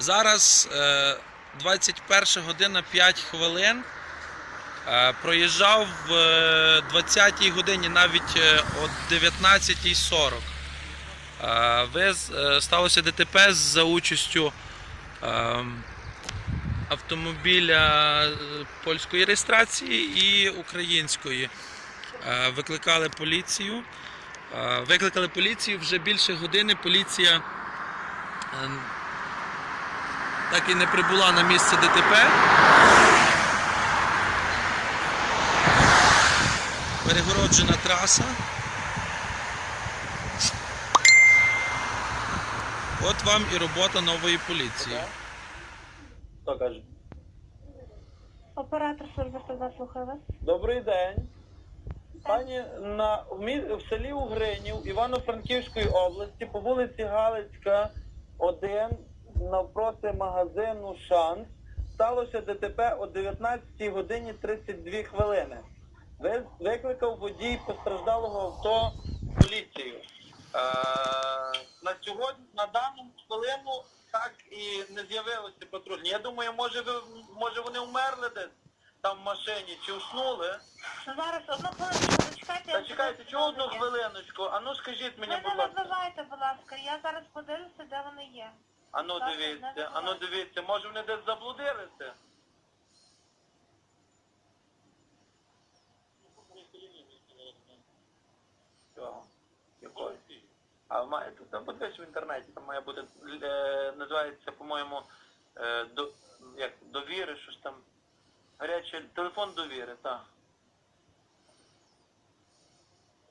Зараз е, 21 година 5 хвилин. Е, Проїжджав в е, 20 годині, навіть е, о 19.40. Е, Ви е, сталося ДТП за участю е, автомобіля е, польської реєстрації і української. Е, Викликали поліцію. Е, Викликали поліцію вже більше години. Поліція е, так і не прибула на місце ДТП. Перегороджена траса. От вам і робота нової поліції. Хто каже? Оператор служби 102 слухає вас. Добрий день. Пані на в, мі... в селі Угринів Івано-Франківської області по вулиці Галицька, 1, навпроти магазину Шанс, сталося ДТП о 19 годині 32 хвилини. Ви- Викликав водій постраждалого авто поліцію. Е, на сьогодні, на дану хвилину, так і не з'явилися патрульні. Я думаю, може ви може вони вмерли десь там в машині чи уснули. Зараз одну хвилинку зачекайте. Та чекайте, чого одну хвилиночку? А ну скажіть Ви мені, не будь ласка. вибивайте, будь ласка. Я зараз подивлюся, де вони є. А ну дивіться, не а ну дивіться, може вони десь заблудилися? Чого? Якої? А маєте там подивись в інтернеті, там має бути, е, називається, по-моєму, е, до, як, довіри, щось там. Гарячий телефон довіри, так.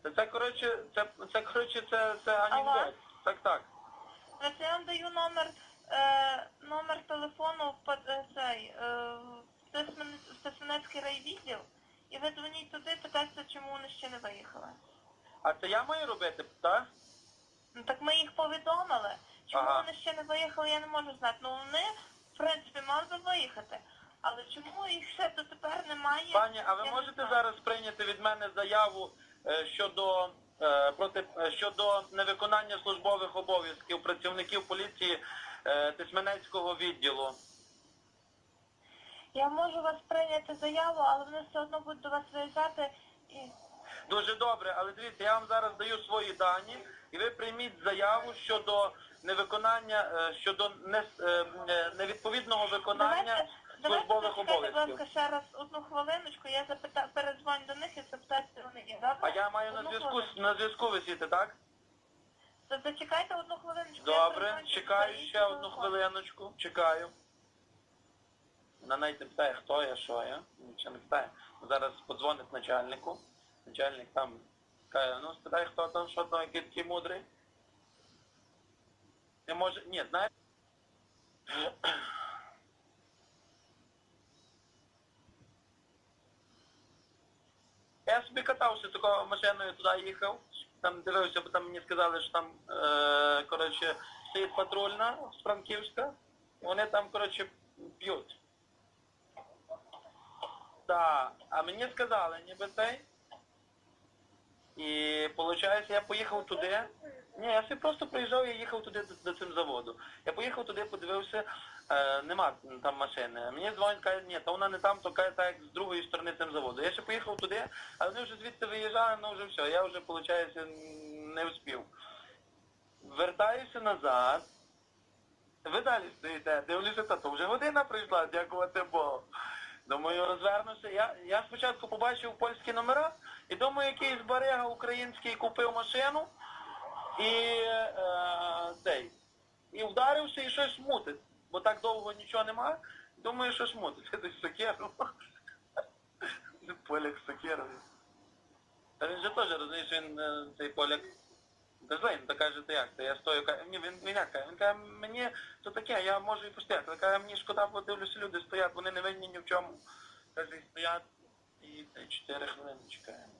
Це, це коротше, це, це коротше, це, це анекдот. Так, так. Зараз я вам даю номер, е, номер телефону в е, цей, е, в Тисмен- райвідділ. І ви дзвоніть туди, питайте, чому вони ще не виїхали. А це я маю робити, так? Ну так ми їх повідомили. Чому Ага. вони ще не виїхали, я не можу знати. Ну вони, в принципі, мали би виїхати. Але чому їх ще дотепер немає? Пані, а ви я можете зараз прийняти від мене заяву щодо проти е, щодо невиконання службових обов'язків працівників поліції е, Тисменецького відділу? Я можу вас прийняти заяву, але вони все одно будуть до вас виїжджати і. Дуже добре, але дивіться, я вам зараз даю свої дані, і ви прийміть заяву щодо невиконання е, щодо не, е, е, невідповідного виконання Давайте, давайте зачекайте, будь ласка, ще раз одну хвилиночку, я запита, перезвоню до них і запитаю, де вони є. Добре? А я маю на Одну зв'язку хвилиночку. на зв'язку висіти, так? За- Зачекайте одну хвилиночку. я Добре, чекаю ще одну телефону. хвилиночку. Чекаю. Вона навіть не питає, хто я, що я. Нічого не питає. Зараз подзвонить начальнику. Начальник там каже, ну спитай, хто там, що там, який такий мудрий. Не може. Ні, знаєш. Я собі катався такою машиною туди їхав. Там дивився, бо там мені сказали, що там е, коротше, стоїть патрульна з Франківська. Вони там, коротше, п'ють. Так, а мені сказали, ніби цей. І виходить, я поїхав туди. Ні, я собі просто приїжджав і їхав туди до, до цим заводу. Я поїхав туди, подивився, нема там машини. Мені дзвонять, кажуть, ні, то вона не там, то каже, так з другої сторони цим заводу. Я ще поїхав туди, але вони вже звідти виїжджали, ну вже все, я вже, виходить, не успів. Вертаюся назад. Ви далі стоїте, дивлюся, та то вже година прийшла, дякувати Богу. Думаю, розвернуся. Я, я спочатку побачив польські номера і думаю, якийсь барега український купив машину і е, цей. І вдарився і щось мутить. Бо так довго нічого немає. Думаю, щось мутить. Це десь сокеру. Поляк з сокерою. Та він же теж розумієш, він е, цей поляк. Та ну, та каже, ти як? Та я стою, каже, ні, він, він як каже, він каже, мені то таке, я можу і постояти. Але каже, мені шкода, бо дивлюся, люди стоять, вони не винні ні в чому. Каже, стоять і та й хвилини чекаємо.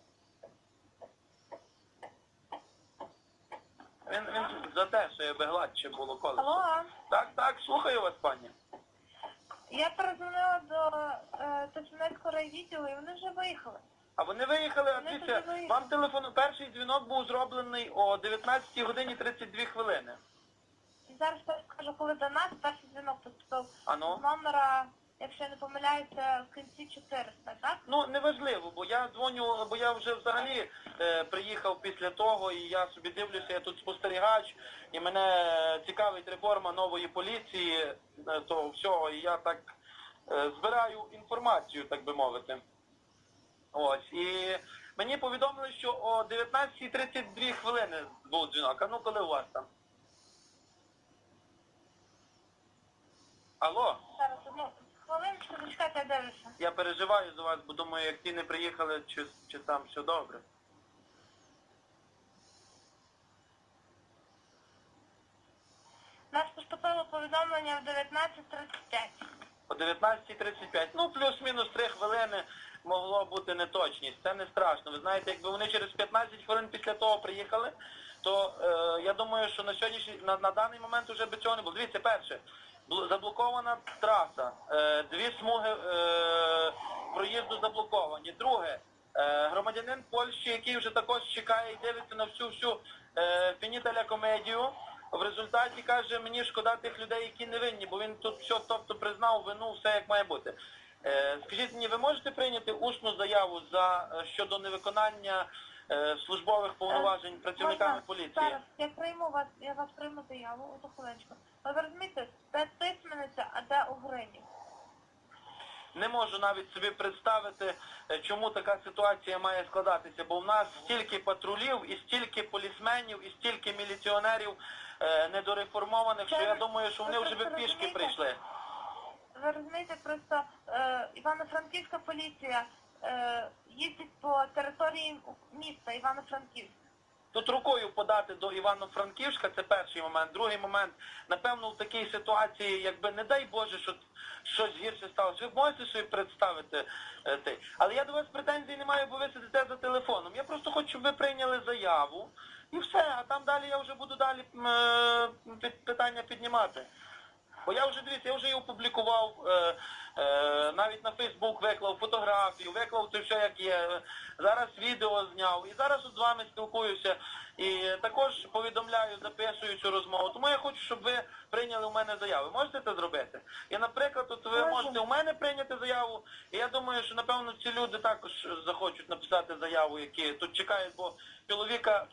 Він, він за те, що я би гладше було колесо. Алло, Так, так, слухаю вас, пані. я перезвонила до е, Тисменецького райвідділу і вони вже виїхали. А вони виїхали, а Вони дивіться, туди виїхали. вам телефон, перший дзвінок був зроблений о 19 годині 32 хвилини. І зараз я скажу, коли до нас перший дзвінок поступив з номера, якщо я не помиляюся, в кінці 400, так? Ну, неважливо, бо я дзвоню, бо я вже взагалі е, приїхав після того, і я собі дивлюся, я тут спостерігач, і мене цікавить реформа нової поліції, е, того всього, і я так е, збираю інформацію, так би мовити. Ось. І мені повідомили, що о 19.32 хвилини був дзвінок. А ну коли у вас там? Алло? Зараз одну хвилиночку, зачекайте, я дивлюся. Я переживаю за вас, бо думаю, як ті не приїхали, чи, чи там все добре. Нас поступило повідомлення в 19.35. О 19.35. Ну, плюс-мінус 3 хвилини могло бути неточність. Це не страшно. Ви знаєте, якби вони через 15 хвилин після того приїхали, то е, я думаю, що на сьогоднішній на, на даний момент вже би цього не було. Дивіться, перше, заблокована траса, е, дві смуги е, проїзду заблоковані. Друге, е, громадянин Польщі, який вже також чекає і дивиться на всю всю е, фініталя комедію. В результаті каже, мені шкода тих людей, які не винні, бо він тут все тобто признав вину, все як має бути. Е, скажіть мені, ви можете прийняти усну заяву за е, щодо невиконання службових повноважень працівниками Можна? поліції? Зараз я прийму вас, я вас прийму заяву, одну хвилиночку. Але ви розумієте, де тисмениця, а де Угринів? Не можу навіть собі представити, е, чому така ситуація має складатися, бо в нас стільки патрулів, і стільки полісменів, і стільки міліціонерів е, недореформованих, що я думаю, що вони вже би пішки прийшли. Ви розумієте, просто е, Івано-Франківська поліція е, їздить по території міста Івано-Франківськ. Тут рукою подати до Івано-Франківська, це перший момент. Другий момент, напевно, в такій ситуації, якби не дай Боже, що щось гірше сталося. Ви можете собі представити е, те. Але я до вас претензій не маю, бо ви сидите за телефоном. Я просто хочу, щоб ви прийняли заяву і все, а там далі я вже буду далі е, питання піднімати. Бо я вже дивіться, я вже її опублікував, е, е, навіть на Фейсбук виклав фотографію, виклав це все як є. Зараз відео зняв і зараз от з вами спілкуюся і також повідомляю, записую цю розмову. Тому я хочу, щоб ви прийняли у мене заяву. Можете це зробити? І, наприклад, от ви Можу. можете у мене прийняти заяву, і я думаю, що напевно ці люди також захочуть написати заяву, які тут чекають, бо чоловіка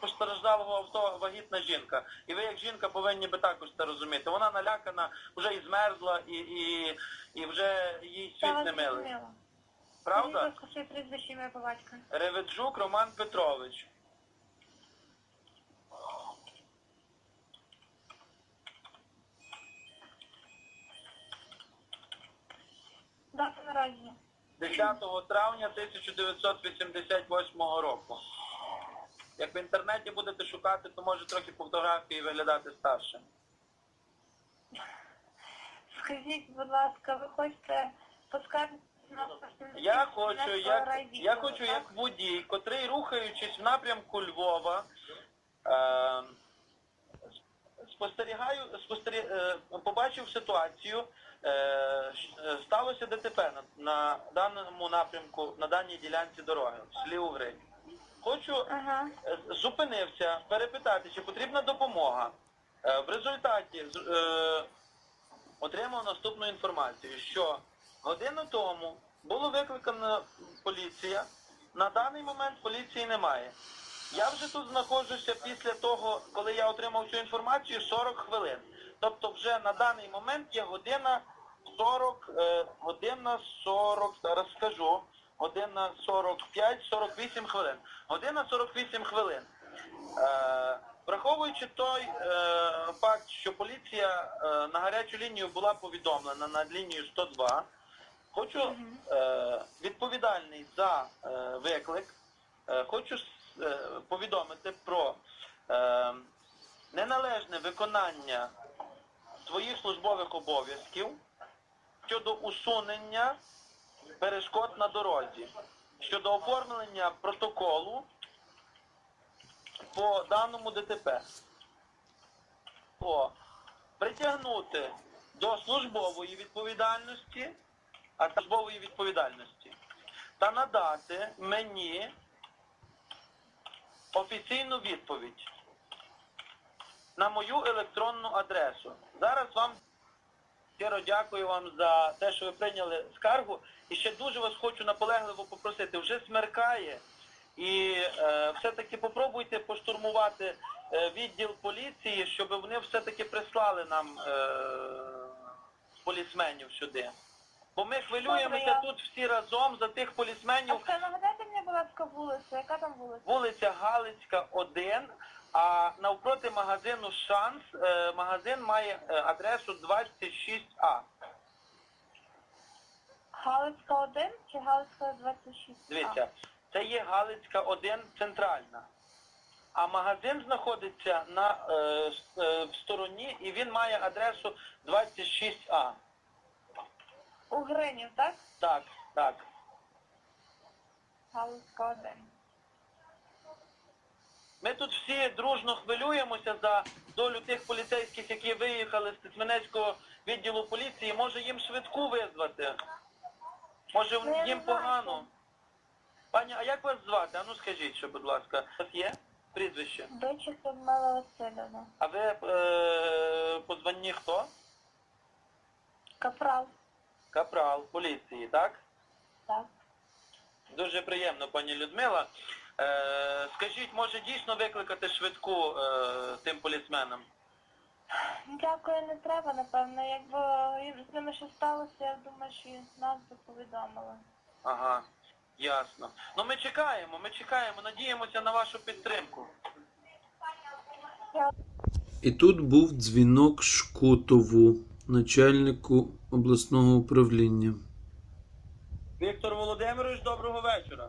постраждалого авто вагітна жінка. І ви як жінка повинні би також це розуміти. Вона налякана, вже і змерзла, і, і, і вже їй світ не милий. Правда? Своє прізвище ім'я по батькові. Реведжук Роман Петрович. Дата народження. 10 травня 1988 року. Як в інтернеті будете шукати, то може трохи по фотографії виглядати старше. Скажіть, будь ласка, ви хочете поскаржитися на Я хочу, як, я хочу як водій, котрий рухаючись в напрямку Львова, е, спостерігаю, спостері, е, побачив ситуацію, е, е, сталося ДТП на, на даному напрямку, на даній ділянці дороги, в селі Угринь. Хочу Ага. Е, зупинився перепитати, чи потрібна допомога. Е, В результаті е, отримав наступну інформацію, що годину тому було викликана поліція. На даний момент поліції немає. Я вже тут знаходжуся після того, коли я отримав цю інформацію, 40 хвилин. Тобто вже на даний момент є година 40, е, година 40, зараз скажу, година 45-48 хвилин. Година 48 хвилин. Е, враховуючи той е, факт, що поліція е, на гарячу лінію була повідомлена на лінію 102, хочу е, відповідальний за е, виклик, е, хочу е, повідомити про е, неналежне виконання своїх службових обов'язків щодо усунення перешкод на дорозі, щодо оформлення протоколу по даному ДТП. О, притягнути до службової відповідальності, службової відповідальності та надати мені офіційну відповідь на мою електронну адресу. Зараз вам щиро дякую вам за те, що ви прийняли скаргу. І ще дуже вас хочу наполегливо попросити. Вже смеркає. І е, все-таки попробуйте поштурмувати е, відділ поліції, щоб вони все-таки прислали нам е, полісменів сюди. Бо ми хвилюємося Добре, я- тут всі разом за тих полісменів. А це нагадайте мені, будь ласка, вулицю. Яка там вулиця? Вулиця Галицька, 1, а навпроти магазину Шанс е, магазин має е, адресу 26А. Галицька 1 чи Галицька 26? Дивіться, це є Галицька 1 центральна. А магазин знаходиться на, е, с- е, в стороні і він має адресу 26А. У Гринів, так? Так, так. Галицька 1. Ми тут всі дружно хвилюємося за долю тих поліцейських, які виїхали з Тисменецького відділу поліції. Може їм швидку визвати? Може Ну, я не їм знаю, погано? Пані, а як вас звати? А ну скажіть, що, будь ласка. У вас є прізвище? Дочі Людмила Васильівна. А ви е, по званні хто? Капрал. Капрал поліції, так? Так. Дуже приємно, пані Людмила. Е, скажіть, може дійсно викликати швидку е, тим полісменам? Дякую, не треба, напевно. Якби з ними щось сталося, я думаю, що нас би повідомили. Ага, ясно. Ну ми чекаємо, ми чекаємо, надіємося на вашу підтримку. І тут був дзвінок Шкутову, начальнику обласного управління. Віктор Володимирович, доброго вечора.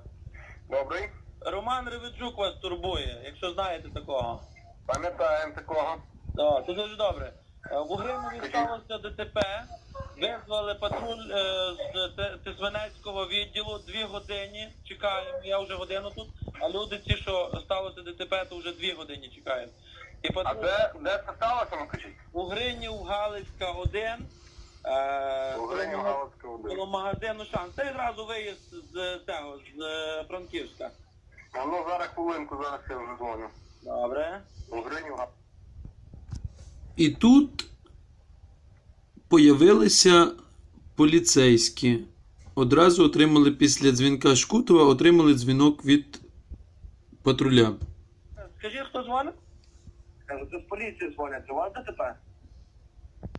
Добрий. Роман Реведжук вас турбує, якщо знаєте такого. Пам'ятаємо такого. Так, це дуже добре. Е, В Угримові сталося ДТП. Визвали патруль е, з Т- відділу дві години. Чекаємо, я вже годину тут. А люди ці, що сталося ДТП, то вже дві години чекають. І А патруль де, де це сталося, ну кажіть? Угринів, Галицька 1. Е, Угринів, коло- Галицька Коло 1. магазину Шанс. Це одразу виїзд з цього, з е, Франківська. А ну зараз хвилинку, зараз я вже дзвоню. Добре. І тут появилися поліцейські. Одразу отримали після дзвінка Шкутова, отримали дзвінок від патруля. Скажи, хто дзвонить? Це з поліції дзвонять, у вас ДТП?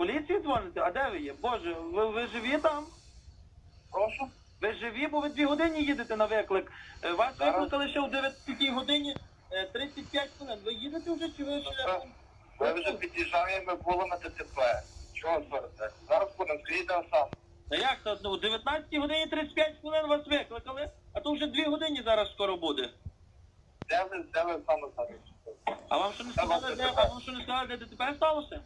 Поліції дзвоните? А де ви є? Боже, ви, ви живі там? Прошу. Ви живі, бо ви дві години їдете на виклик. Е, Вас Зараз. викликали ще о 9 годині е, 35 хвилин. Ви їдете вже чи ви ще? Ми вже під'їжджаємо, ми були на ДТП. Чого звертаєте? Зараз будемо, скажіть сам. Та як це? Ну, о 19 годині 35 хвилин вас викликали, а то вже 2 години зараз скоро буде. Де ви, де ви саме зараз? А вам що не сказали, де, а вам що не сказали, де ДТП сталося?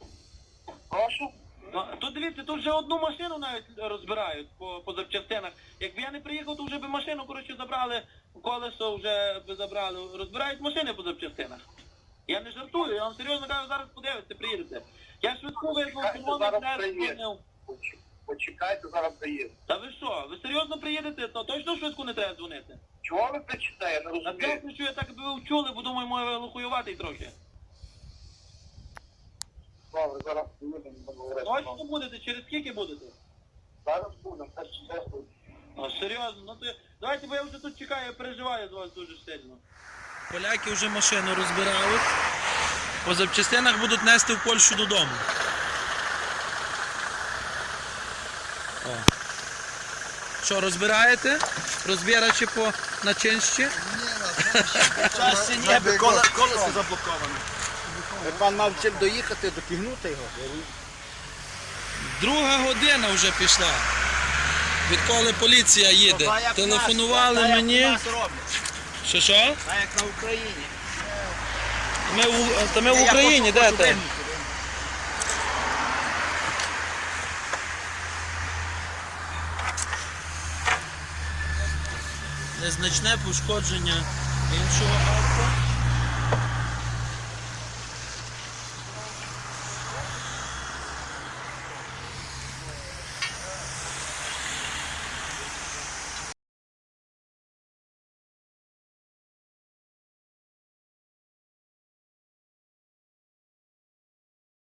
Прошу. Ну, тут дивіться, тут вже одну машину навіть розбирають по, по запчастинах. Якби я не приїхав, то вже би машину, коротше, забрали, колесо вже би забрали. Розбирають машини по запчастинах. Я не жартую, я вам серйозно кажу, зараз подивитися, приїдете. Я швидку визвав, зупинив. Поч- Почекайте, зараз приїду. Та ви що, ви серйозно приїдете, то точно швидку не треба дзвонити? Чого ви кричите? Я не А розумію. це кричу, я так би ви вчули, бо думаю, може глухоюватий трохи. Добре, зараз. Точно будете, через скільки будете? Зараз будемо, це ж чесно. Ну, серйозно, ну то давайте, бо я вже тут чекаю, я переживаю за вас дуже сильно. Поляки вже машину розбирають. По запчастинах будуть нести в Польщу додому. О. Що, розбираєте? Розбирачі по начинщі? Часі ні, бо коле- колесо заблоковане. Пан мав чим доїхати, допігнути його. Друга година вже пішла. Відколи поліція їде. Та як Телефонували нас- та як мені. нас роблять, Що що? та як на Україні. Ми в, та ми в Я Україні, хочу- де хочу ти? вигнути. Незначне пошкодження іншого авто.